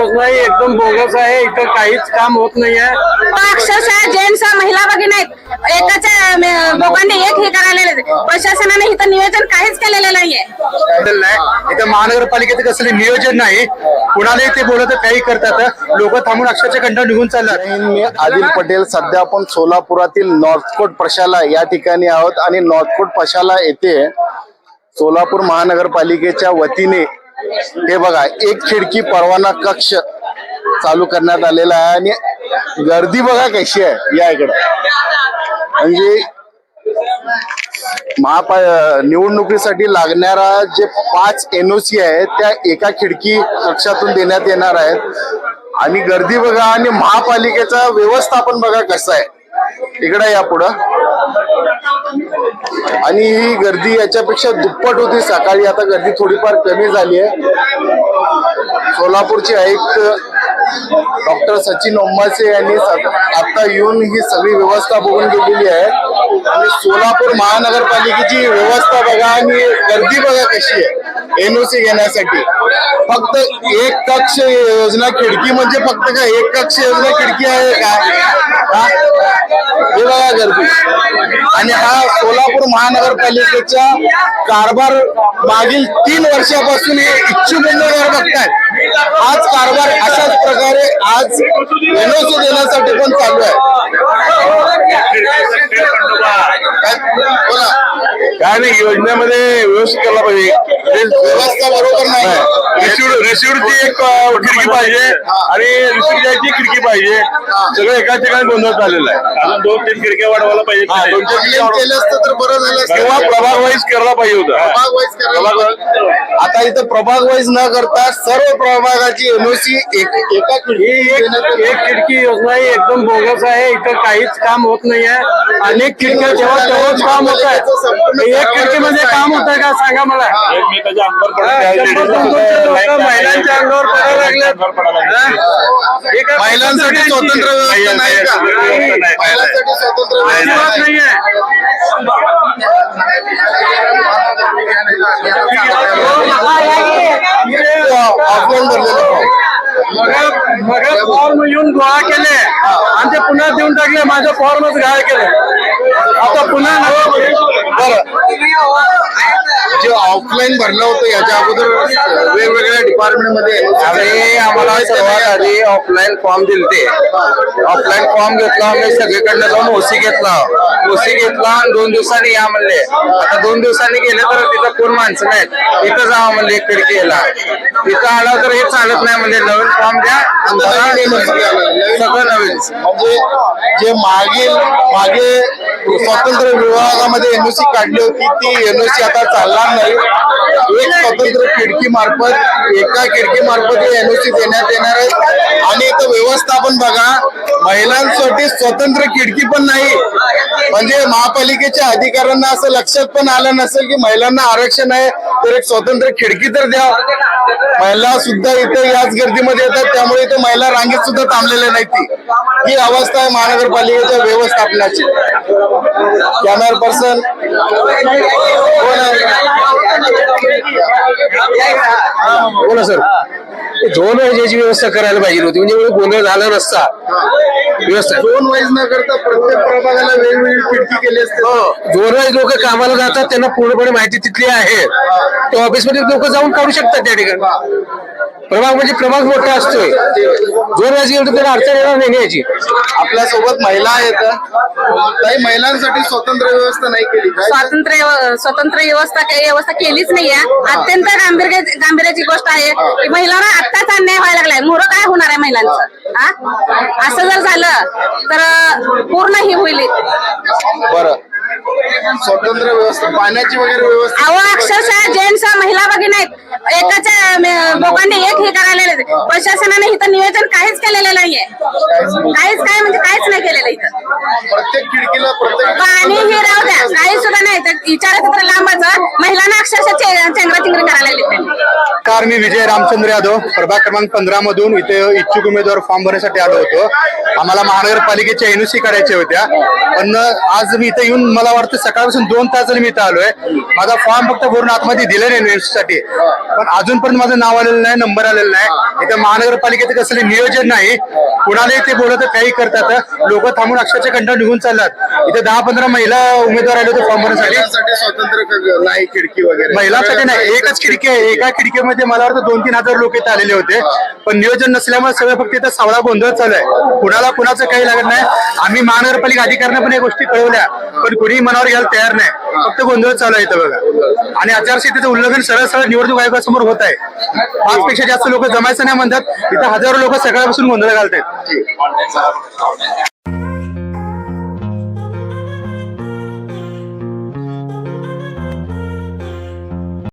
योजना ही एकदम बोगस आहे. इथं काहीच काम होत नाही आहे अक्षरशः जेंट्स महिला भगिनी आहेत. एकाच्या म- दोघांनी एक हे करायला प्रशासनाने इथं नियोजन काहीच केलेलं नाहीये. नाही इथं महानगरपालिकेचं कसलं नियोजन नाही. कुणालाही ते बोलत काही करतात. लोक थांबून अक्षरशः कंटाळ निघून चालतात मी आदिल पटेल सध्या आपण सोलापुरातील नॉर्थकोट प्रशाला या ठिकाणी आहोत. आणि नॉर्थकोट प्रशाला येथे सोलापूर महानगरपालिकेच्या वतीने हे बघा एक खिडकी परवाना कक्ष चालू करण्यात आलेला आहे आणि गर्दी बघा कशी आहे या इकडं. म्हणजे महापा निवडणुकीसाठी लागणारा जे पाच एनओसी आहे त्या एका खिडकी कक्षातून देण्यात येणार आहेत. आणि गर्दी बघा आणि महापालिकेचा व्यवस्थापन बघा कसं आहे. इकडं या पुढं. आणि ही गर्दी याच्यापेक्षा दुप्पट होती. सकाळी आता गर्दी थोडीफार कमी झाली आहे. सोलापूरचे आयुक्त डॉक्टर सचिन ओंबासे यांनी स- आता येऊन ही सगळी व्यवस्था बघून गेलेली आहे. आणि सोलापूर महानगरपालिकेची व्यवस्था बघा आणि गर्दी बघा कशी आहे. एनओसी घेण्यासाठी. फक्त एक कक्ष योजना खिडकी म्हणजे फक्त काय? एक कक्ष योजना खिडकी आहे काय हे? बघा गर्दी. आणि हा सोलापूर महानगरपालिकेचा कारभार मागील तीन वर्षापासून हे इच्छुक उमेदवार बघतायत. आज कारभार अशाच प्रकारे आज एनओसी देण्यासाठी पण चालू आहे. काय? नाही योजनेमध्ये व्यवस्थित केला पाहिजे व्यवस्था बरोबर नाही रिसिव्ह रिसिव्हची एक खिडकी पाहिजे आणि रिसिव्ह द्यायची खिडकी पाहिजे. सगळं एकाच ठिकाणी गोंधळ झालेला आहे. अजून दोन तीन खिडक्या वाढवायला पाहिजे. दोन तर बरं झालं असतं. किंवा प्रभाग वाईज करायला पाहिजे होतं. आता इथं प्रभाग वाईज न करता सर्व प्रभागाची एनओसी एका खिडकी एक. खिडकी योजना ही एकदम बोगस आहे. इथं काहीच काम होत नाही आहे. अनेक खिडक्या जेव्हा तेव्हाच काम होत आहे. एक खिडकीमध्ये काम होत आहे का? सांगा मला. महिलांच्या अंगावर पडायला महिलांसाठी स्वतंत्र व्यवस्था नाही का? महिलांसाठी स्वतंत्र व्यवस्था अजिबात नाही. नाहीये. ऑफलाईन भरलेलं फॉर्म. मग मग फॉर्म येऊन गोळा केले आणि ते पुन्हा देऊन टाकले. माझं फॉर्मच घाळ केले. आता पुन्हा बरं जे ऑफलाईन भरलं होतं याच्या अगोदर वेगवेगळ्या डिपार्टमेंटमध्ये आम्ही आम्हाला सर्वात आधी ऑफलाईन फॉर्म दिलते. ऑफलाईन फॉर्म घेतला आम्ही सगळीकडनं जाऊन ओसी घेतला. ओसी घेतला आणि दोन दिवसांनी या म्हणले. आता दोन दिवसांनी गेले तर तिथं कोण माणसं नाहीत. इथं जावं म्हणले खिडकीला तिथं आलं तर हे चालत नाही म्हणजे नवीन फॉर्म द्या. आणि. सगळं नवीन म्हणजे जे मागील मागे स्वतंत्र विभागामध्ये एनओसी काढली होती ती एनओसी आता चालणार नाही. एक स्वतंत्र खिडकी मार्फत एका खिडकी मार्फत एनओसी देण्यात येणार आहे. आणि इथं व्यवस्थापन बघा महिलांसाठी स्वतंत्र खिडकी पण नाही. म्हणजे महापालिकेच्या अधिकाऱ्यांना असं लक्षात पण आलं नसेल की महिलांना आरक्षण आहे तर एक स्वतंत्र खिडकी तर द्या. महिला सुद्धा इथे याच गर्दीमध्ये येतात त्यामुळे इथे महिला रांगेत सुद्धा थांबलेल्या नाहीत ती. ही अवस्था आहे महानगरपालिकेच्या व्यवस्थापनाची. कॅमेरा पर्सन कोण आहे? बोला सर. दोन वेळेची व्यवस्था करायला पाहिजे होती. म्हणजे गोंधळ झाला नसता. व्यवस्था. दोन वाईज न करता प्रत्येक प्रभागाला वेगवेगळी खिडकी केली असते. दोन वेळेस लोक कामाला जातात त्यांना पूर्णपणे माहिती तिथली आहे. त्या ऑफिसमध्ये लोक जाऊन काढू शकतात त्या ठिकाणी. प्रभाग म्हणजे प्रभाग मोठा असतोय. वेळेस गेलो तर त्याला अडचण येणार नाही याची. आपल्यासोबत महिला आहेत. काही महिलांसाठी स्वतंत्र व्यवस्था नाही केली. काय? स्वातंत्र्य स्वतंत्र व्यवस्था काही व्यवस्था केलीच नाहीये. अत्यंत गांभीर्य गांभीर्याची गोष्ट आहे. की महिलांना आत्ताच अन्याय व्हायला लागलाय. मोर काय होणार आहे महिलांचं? हा? असं जर झालं तर पूर्ण हे होईल. बरं. स्वतंत्र व्यवस्था पाण्याची वगैरे व्यवस्था अहो अक्षरशः जेंट्स महिला भगिनी आहेत एकाच्या दोघांनी एक हे. करायला प्रशासनाने इथं नियोजन काहीच केलेलं नाहीये. काहीच काय म्हणजे काहीच नाही केलेलं इथं. प्रत्येक खिडकीला प्रत्येक पाणी हे राहू द्या. काही सुद्धा नाही. तर विचारायचं तर लांबाचं. महिलांना अक्षरशः चे- चेंगराचिंगरी करायला नमस्कार मी विजय रामचंद्र यादव प्रभाग क्रमांक पंधरा मधून इथे इच्छुक उमेदवार फॉर्म भरण्यासाठी आलो होतो. आम्हाला महानगरपालिकेच्या एनओसी काढायच्या होत्या. पण आज मी इथे येऊन मला वाटतं सकाळपासून दोन तास झाले मी इथं आलोय माझा फॉर्म फक्त भरून आतमध्ये दिला नाही एनओसी साठी. पण अजूनपर्यंत माझं नाव आलेलं नाही नंबर आलेला नाही. इथं महानगरपालिकेचं कसलं नियोजन नाही. कुणालाही ते बोलत काही करतात. लोक थांबून अक्षरशः कंटाळ निघून चालतात इथे दहा पंधरा महिला उमेदवार आले होते फॉर्म भरण्यासाठी. स्वतंत्र नाही खिडकी वगैरे. महिलांसाठी नाही एकच खिडकी आहे. एका खिडकीमध्ये मला वाटतं दोन तीन हजार लोक इथे आलेले होते. पण नियोजन नसल्यामुळे सगळं फक्त इथं सावळा गोंधळ चालू आहे. कुणाला कुणाचं काही लागत नाही. आम्ही महानगरपालिका अधिकाऱ्यांना पण या गोष्टी कळवल्या. पण कुणीही मनावर घ्यायला तयार नाही. फक्त गोंधळ चालू आहे इथं बघा. आणि आचारसंहितेचं उल्लंघन सरळ सरळ निवडणूक आयोगासमोर होत आहे. पाच पेक्षा जास्त लोक जमायचं नाही म्हणतात. इथं हजारो लोक सकाळपासून गोंधळ घालतात